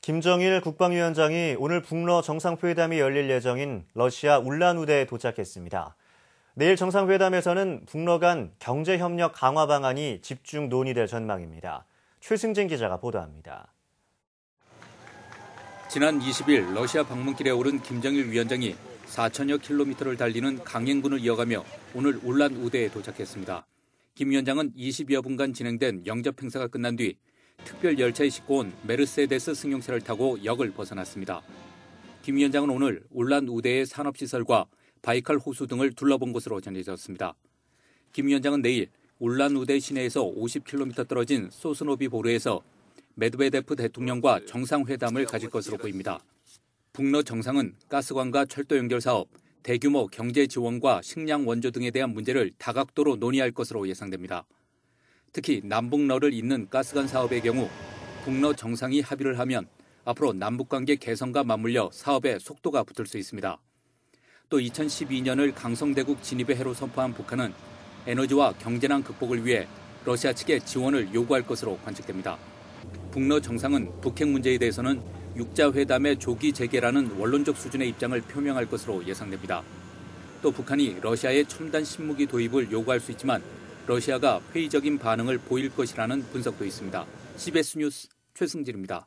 김정일 국방위원장이 오늘 북러 정상회담이 열릴 예정인 러시아 울란우대에 도착했습니다. 내일 정상회담에서는 북러 간 경제협력 강화 방안이 집중 논의될 전망입니다. 최승진 기자가 보도합니다. 지난 20일 러시아 방문길에 오른 김정일 위원장이 4천여 킬로미터를 달리는 강행군을 이어가며 오늘 울란우대에 도착했습니다. 김 위원장은 20여 분간 진행된 영접 행사가 끝난 뒤 특별 열차에 싣고 온 메르세데스 승용차를 타고 역을 벗어났습니다. 김 위원장은 오늘 울란 우대의 산업시설과 바이칼 호수 등을 둘러본 것으로 전해졌습니다. 김 위원장은 내일 울란 우대 시내에서 50km 떨어진 소스노비 보르에서 메드베데프 대통령과 정상회담을 가질 것으로 보입니다. 북러 정상은 가스관과 철도 연결 사업, 대규모 경제 지원과 식량 원조 등에 대한 문제를 다각도로 논의할 것으로 예상됩니다. 특히 남북러를 잇는 가스관 사업의 경우 북러 정상이 합의를 하면 앞으로 남북관계 개선과 맞물려 사업에 속도가 붙을 수 있습니다. 또 2012년을 강성대국 진입의 해로 선포한 북한은 에너지와 경제난 극복을 위해 러시아 측에 지원을 요구할 것으로 관측됩니다. 북러 정상은 북핵 문제에 대해서는 육자회담의 조기 재개라는 원론적 수준의 입장을 표명할 것으로 예상됩니다. 또 북한이 러시아의 첨단 신무기 도입을 요구할 수 있지만 러시아가 회의적인 반응을 보일 것이라는 분석도 있습니다. CBS 뉴스 최승진입니다.